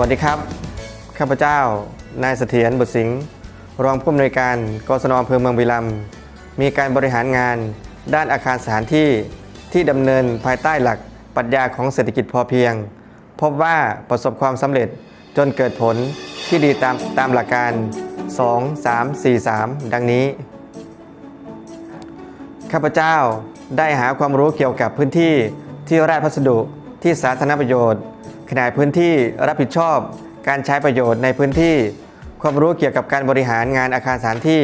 วัสดีครับ ข้าพเจ้า นายเสถียรบุตรสิงห์รองผู้อำนวยการกศนอำเภอเมืองบุรีรัมย์มีการบริหารงาน ด้านอาคารสถานที่ที่ดำเนินภายใต้หลักปรัชญาของเศรษฐกิจพอเพียง พบว่าประสบความสำเร็จจนเกิดผลที่ดีตามตามหลักการ 2 3 4 3 ดังนี้ ข้าพเจ้าได้หาความรู้เกี่ยวกับพื้นที่ที่ราชพัสดุที่สาธารณประโยชน์ ขนาดพื้นที่รับผิดชอบ การใช้ประโยชน์ในพื้นที่ ความรู้เกี่ยวกับการบริหารงานอาคารสถานที่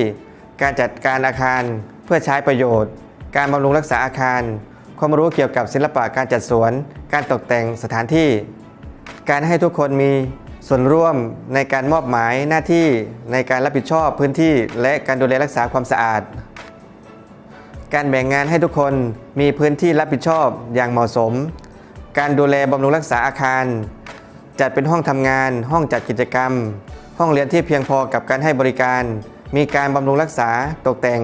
การจัดการอาคารเพื่อใช้ประโยชน์ การบำรุงรักษาอาคาร ความรู้เกี่ยวกับศิลปะการจัดสวน การตกแต่งสถานที่ การให้ทุกคนมีส่วนร่วมในการมอบหมายหน้าที่ในการรับผิดชอบพื้นที่ และการดูแลรักษาความสะอาด การแบ่งงานให้ทุกคนมีพื้นที่รับผิดชอบอย่างเหมาะสม การดูแลบำรุงรักษาอาคาร จัดเป็นห้องทำงาน ห้องจัดกิจกรรม ห้องเรียนที่เพียงพอกับการให้บริการ มีการบำรุงรักษาตกแต่ง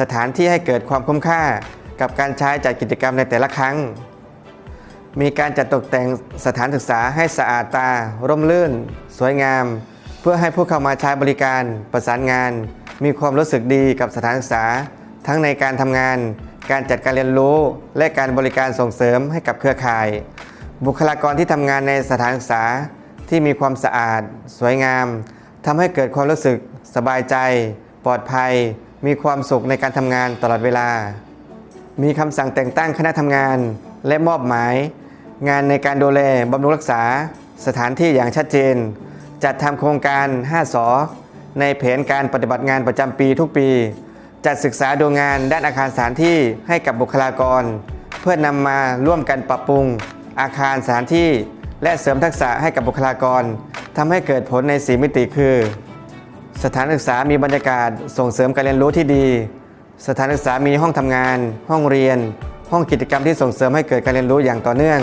สถานที่ให้เกิดความคุ้มค่า กับการใช้จัดกิจกรรมในแต่ละครั้ง มีการจัดตกแต่งสถานศึกษาให้สะอาดตา ร่มรื่น สวยงาม เพื่อให้ผู้เข้ามาใช้บริการ ประสานงาน มีความรู้สึกดีกับสถานศึกษา ทั้งในการทำงาน การจัดการเรียนรู้ และการบริการส่งเสริมให้กับเครือข่าย บุคลากรที่ทำงานในสถานศึกษาที่มีความสะอาด สวยงามทำให้เกิดความรู้สึก สบายใจ ปลอดภัย มีความสุขในการทำงานตลอดเวลา มีคำสั่งแต่งตั้งคณะทำงาน และมอบหมาย งานในการดูแลบำรุงรักษา สถานที่อย่างชัดเจน จัดทำโครงการ 5สอในแผนการปฏิบัติงานประจำปีทุกปี จัดศึกษาดูงานด้านอาคารสถานที่ให้กับบุคลากร เพื่อนำมาร่วมกันปรับปรุง อาคารสถานที่ และเสริมทักษะให้กับบุคลากรทำให้เกิดผลในสีมิติคือ สถานศึกษามีบรรยากาศส่งเสริมการเรียนรู้ที่ดี สถานศึกษามีห้องทำงาน ห้องเรียน ห้องกิจกรรมที่ส่งเสริมให้เกิดการเรียนรู้อย่างต่อเนื่อง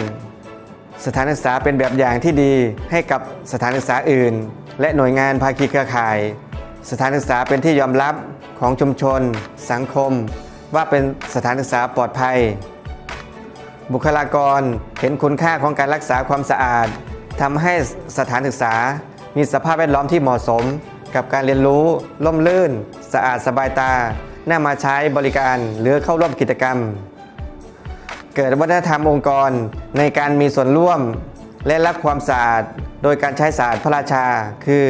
สถานศึกษาเป็นแบบอย่างที่ดีให้กับสถานศึกษาอื่น และหน่วยงานภาคีเครือข่าย สถานศึกษาเป็นที่ยอมรับ ของชุมชน สังคม ว่าเป็นสถานศึกษาปลอดภัย บุคลากรเห็นคุณค่าของการรักษาความสะอาดทำให้สถานศึกษามีสภาพแวดล้อมที่เหมาะสม กับการเรียนรู้ล่มลื่น สะอาดสบายตาน่ามาใช้บริการหรือเข้าร่วมกิจกรรม เกิดวัฒนธรรมองค์กรในการมีส่วนร่วม และรักความสะอาดโดยการใช้ศาสตร์พระราชา คือ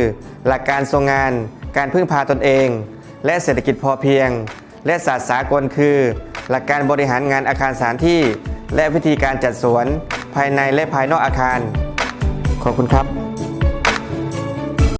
หลักการทรงงาน การพึ่งพาตนเอง และเศรษฐกิจพอเพียง และศาสตร์สากลคือ หลักการบริหารงานอาคารสถานที่ และวิธีการจัดสวน ภายในและภายนอกอาคาร ขอบคุณครับ